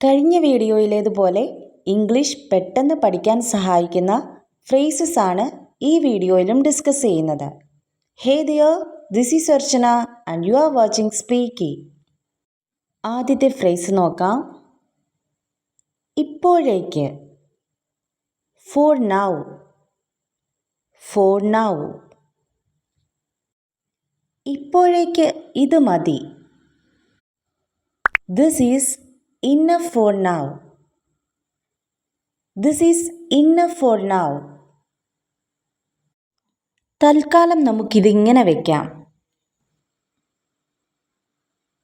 കഴിഞ്ഞ വീഡിയോയിലേതുപോലെ ഇംഗ്ലീഷ് പെട്ടെന്ന് പഠിക്കാൻ സഹായിക്കുന്ന ഫ്രേസസ് ആണ് ഈ വീഡിയോയിലും ഡിസ്കസ് ചെയ്യുന്നത്. Hey there this is Archana and you are watching Speaky. ആദ്യത്തെ ഫ്രേസ് നോക്കാം. ഇപ്പോഴേക്ക്. For now. For now. ഇപ്പോഴേക്ക് ഇത് മതി. This is enough for now. This is enough for now. തൽക്കാലം നമുക്കിതിങ്ങനെ വെക്കാം.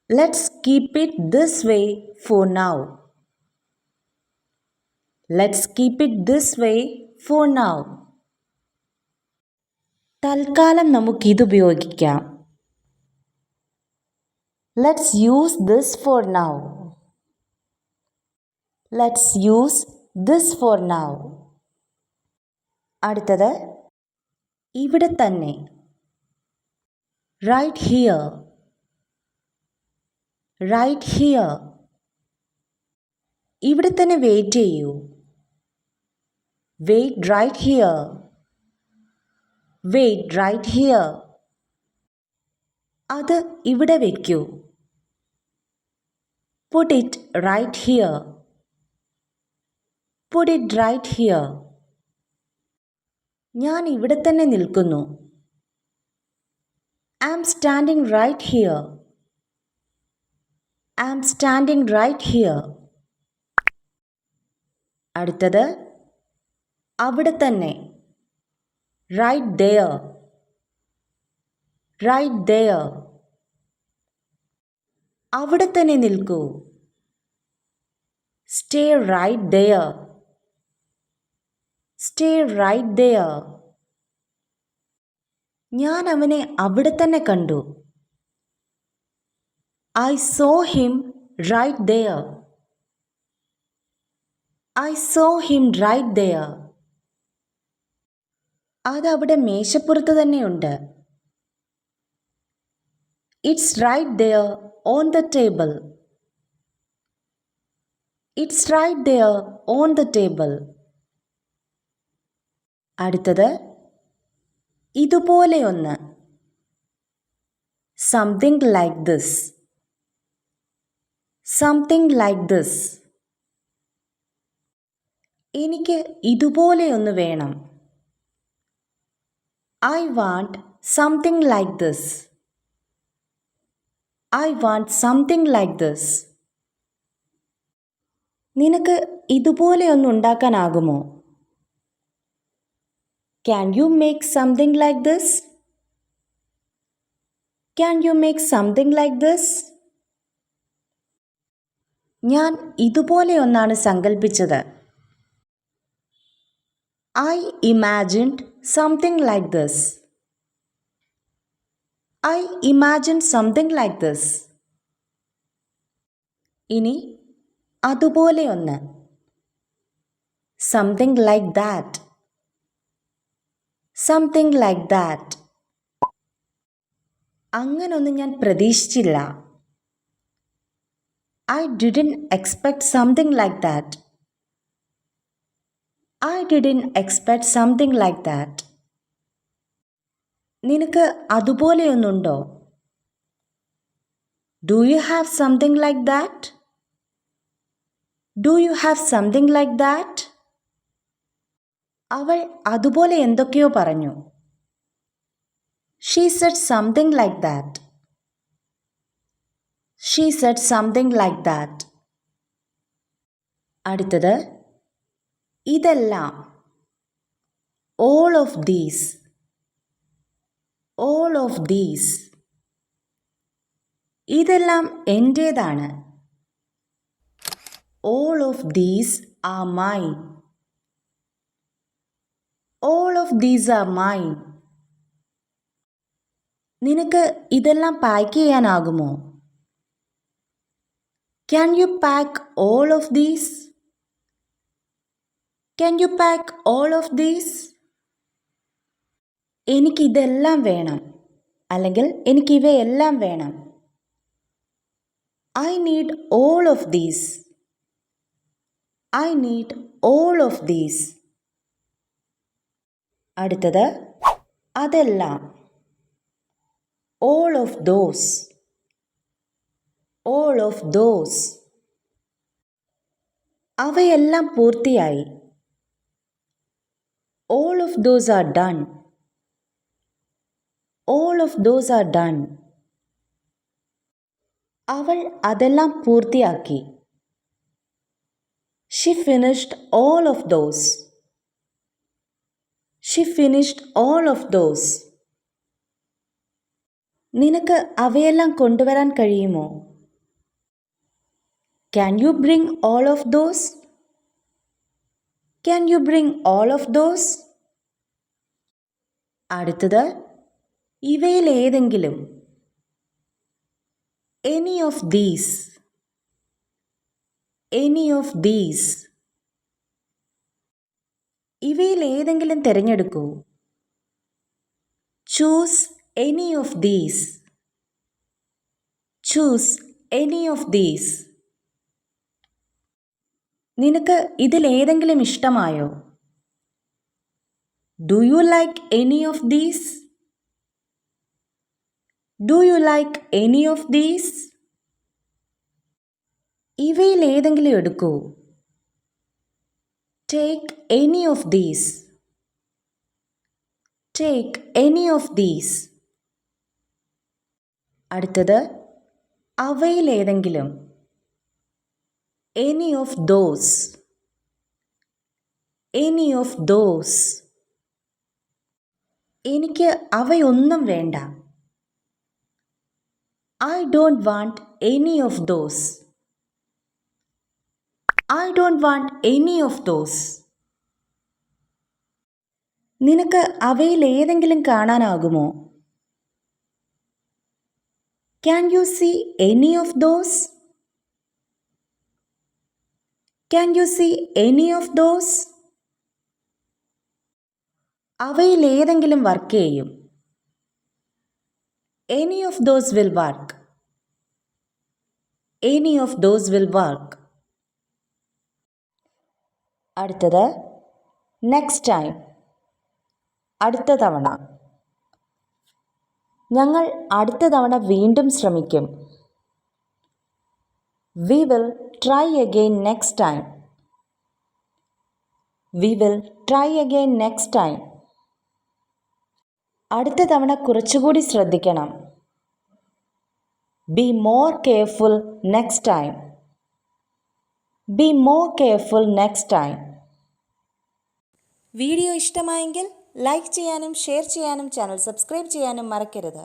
Let's keep it this way for now let's keep it this way for now തൽക്കാലം നമുക്കിത് ഉപയോഗിക്കാം let's use this for now let's use this for now അടുത്തത് ഇവിടെ തന്നെ. Right here right here ഇവിടെ തന്നെ വെയിറ്റ് ചെയ്യൂ. Wait right here wait right here അത് ഇവിടെ വയ്ക്കൂ put it right here put it right here ഞാൻ ഇവിടെ തന്നെ നിൽക്കുന്നു. I am standing right here I am standing right here അടുത്തത് അവിടെ തന്നെ. റൈറ്റ് ദയർ റൈറ്റ് ദയർ അവിടെ തന്നെ നിൽക്കൂ. Stay right there stay right there ഞാൻ അവനെ അവിടെ തന്നെ കണ്ടു. I saw him right there I saw him right there അതവിടെ മേശപ്പുറത്ത് തന്നെയുണ്ട് it's right there on the table it's right there on the table അടുത്തത് ഇതുപോലെ ഒന്ന് something like this something like this എനിക്ക് ഇതുപോലെ ഒന്ന് വേണം. I want something like this I want something like this നിനക്ക് ഇതുപോലെ ഒന്ന് ഉണ്ടാക്കാനാകുമോ can you make something like this can you make something like this ഞാൻ ഇതുപോലെ ഒന്നാണ് സങ്കല്പിച്ചത് I imagined something like this I imagine something like this ഇനി അതുപോലെ ഒന്ന്. Something like that something like that അങ്ങനൊന്നും ഞാൻ പ്രതീക്ഷിച്ചില്ല. I didn't expect something like that I didn't expect something like that നിനക്ക് അതുപോലെയൊന്നുണ്ടോ? Do you have something like that do you have something like that അവൾ അതുപോലെ എന്തൊക്കെയോ പറഞ്ഞു. She said something like that she said something like that അടുത്തത് ഇതെല്ലാം all of these all of these ഇതെല്ലാം എന്റേതാണ് all of these are mine all of these are mine നിനക്ക് ഇതെല്ലാം pack ചെയ്യാനാകുമോ? Can you pack all of these can you pack all of these എനിക്കിതെല്ലാം വേണം. അല്ലെങ്കിൽ എനിക്കിവയെല്ലാം വേണം. I need all of these I need all of these അടുത്തത് അതെല്ലാം. All of those all of those അവയെല്ലാം പൂർത്തിയായി. All of those are done all of those are done അവൾ അതെല്ലാം പൂർത്തിയാക്കി. She finished all of those she finished all of those നിനക്ക് അവയെല്ലാം കൊണ്ടുവരാൻ കഴിയുമോ? Can you bring all of those can you bring all of those അടുത്തത് ഇവയിൽ ഏതെങ്കിലും any of these any of these ഇവയിൽ ഏതെങ്കിലും തിരഞ്ഞെടുക്കൂ. Choose any of these choose any of these നിനക്ക് ഇതിലേതെങ്കിലും ഇഷ്ടമായോ? Do you like any of these do you like any of these ഇവയിൽ ഏതെങ്കിലും എടുക്കൂ. take any of these take any of these അടുത്തത് അവയിൽ ഏതെങ്കിലും any of those any of those എനിക്ക് അവയൊന്നും വേണ്ട I don't want any of those I don't want any of those നിനക്ക് അവയിൽ ഏതെങ്കിലും കാണാനാകുമോ? Can you see any of those can you see any of those അവയിൽ ഏതെങ്കിലും വർക്ക് ചെയ്യും. Any of those will work any of those will work അടുത്തത് next time അടുത്ത തവണ. ഞങ്ങൾ അടുത്ത തവണ വീണ്ടും ശ്രമിക്കും. We will try again next time we will try again next time അടുത്ത തവണ കുറച്ചുകൂടി ശ്രദ്ധിക്കണം. Be more careful next time be more careful next time video ഇഷ്ടമായെങ്കിൽ ലൈക്ക് ചെയ്യാനും ഷെയർ ചെയ്യാനും ചാനൽ സബ്സ്ക്രൈബ് ചെയ്യാനും മറക്കരുത്.